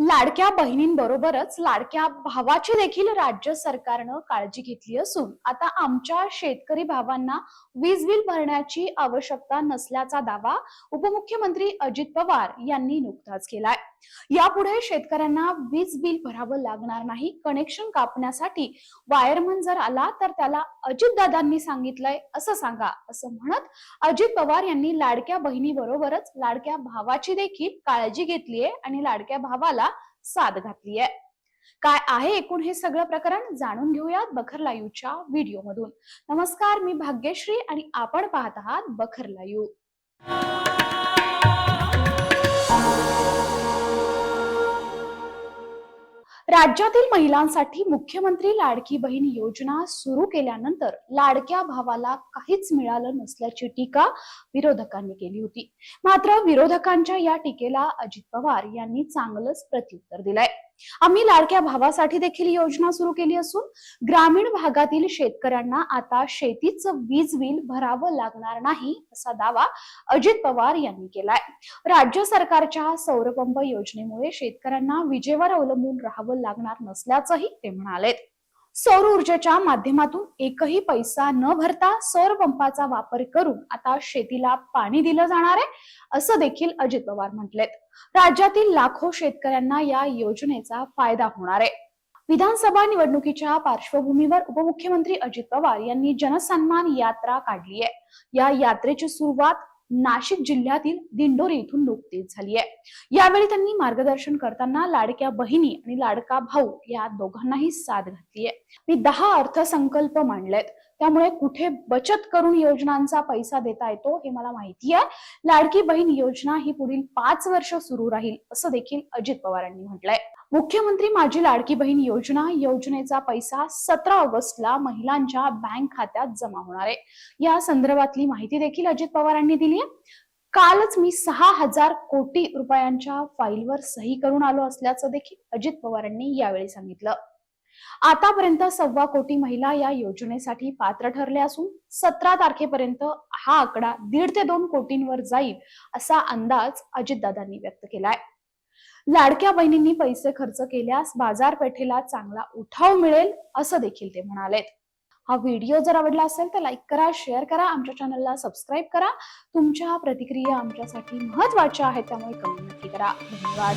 लाडक्या बहिणींबरोबरच लाडक्या भावाची देखील राज्य सरकारनं काळजी घेतली असून आता आमच्या शेतकरी भावांना वीज बिल भरण्याची आवश्यकता नसल्याचा दावा उपमुख्यमंत्री अजित पवार यांनी नुकताच केलाय. यापुढे शेतकऱ्यांना वीज बिल भरावं लागणार नाही कनेक्शन कापण्यासाठी वायरमन जर आला तर त्याला अजितदादांनी सांगितलंय असं सांगा असं म्हणत अजित पवार यांनी लाडक्या बहिणीबरोबरच लाडक्या भावाची देखील काळजी घेतलीये आणि लाडक्या भावाला साथ घातलीये. काय आहे एकूण हे सगळं प्रकरण जाणून घेऊयात बखर लाईव्हच्या व्हिडिओमधून नमस्कार मी भाग्यश्री आणि आपण पाहत आहात बखर लाईव्ह राज्यातील महिलांसाठी मुख्यमंत्री लाडकी बहीण योजना सुरू केल्यानंतर लाडक्या भावाला काहीच मिळालं नसल्याची टीका विरोधकांनी केली होती. मात्र विरोधकांच्या या टीकेला अजित पवार यांनी चांगलंच प्रत्युत्तर दिलंय. आम्ही लाडक्या भावासाठी देखील योजना सुरू केली असून ग्रामीण भागातील शेतकऱ्यांना आता शेतीचं वीज बिल भरावं लागणार नाही असा दावा अजित पवार यांनी केलाय. राज्य सरकारच्या सौरपंप योजनेमुळे शेतकऱ्यांना विजेवर अवलंबून राहावं लागणार नसल्याचंही ते म्हणाले सौर ऊर्जेच्या माध्यमातून एकही पैसा न भरता सौर पंपाचा वापर करून आता शेतीला पाणी दिलं जाणार आहे असं देखील अजित पवार म्हटलेत. राज्यातील लाखो शेतकऱ्यांना या योजनेचा फायदा होणार आहे. विधानसभा निवडणुकीच्या पार्श्वभूमीवर उपमुख्यमंत्री अजित पवार यांनी जनसन्मान यात्रा काढली आहे. या यात्रेची सुरुवात नाशिक जिल्ह्यातील दिंडोरी इथून नुकतीच झाली आहे. यावेळी त्यांनी मार्गदर्शन करताना लाडक्या बहिणी आणि लाडका भाऊ या दोघांनाही साथ घातली आहे. मी दहा अर्थसंकल्प मांडलेत. त्यामुळे कुठे बचत करून योजनांचा पैसा देता येतो हे मला माहिती आहे. लाडकी बहीण योजना ही पुढील पाच वर्ष सुरू राहील असं देखील अजित पवारांनी म्हटलंय. मुख्यमंत्री माझी लाडकी बहीण योजना योजनेचा पैसा सतरा ऑगस्टला महिलांच्या बँक खात्यात जमा होणार आहे. या संदर्भातली माहिती देखील अजित पवारांनी दिली आहे. कालच मी सहा हजार कोटी रुपयांच्या फाईलवर सही करून आलो असल्याचं देखील अजित पवारांनी यावेळी सांगितलं. आतापर्यंत सव्वा कोटी महिला या योजनेसाठी पात्र ठरल्या असून सतरा तारखेपर्यंत हा आकडा दीड ते दोन कोटींवर जाईल असा अंदाज अजितदादांनी व्यक्त केलाय. लाडक्या बहिणींनी पैसे खर्च केल्यास बाजारपेठेला चांगला उठाव मिळेल असं देखील ते म्हणालेत. हा व्हिडिओ जर आवडला असेल तर लाईक करा शेअर करा आमच्या चॅनलला सबस्क्राईब करा. तुमच्या प्रतिक्रिया आमच्यासाठी महत्त्वाच्या आहेत त्यामुळे कमेंट नक्की करा. धन्यवाद.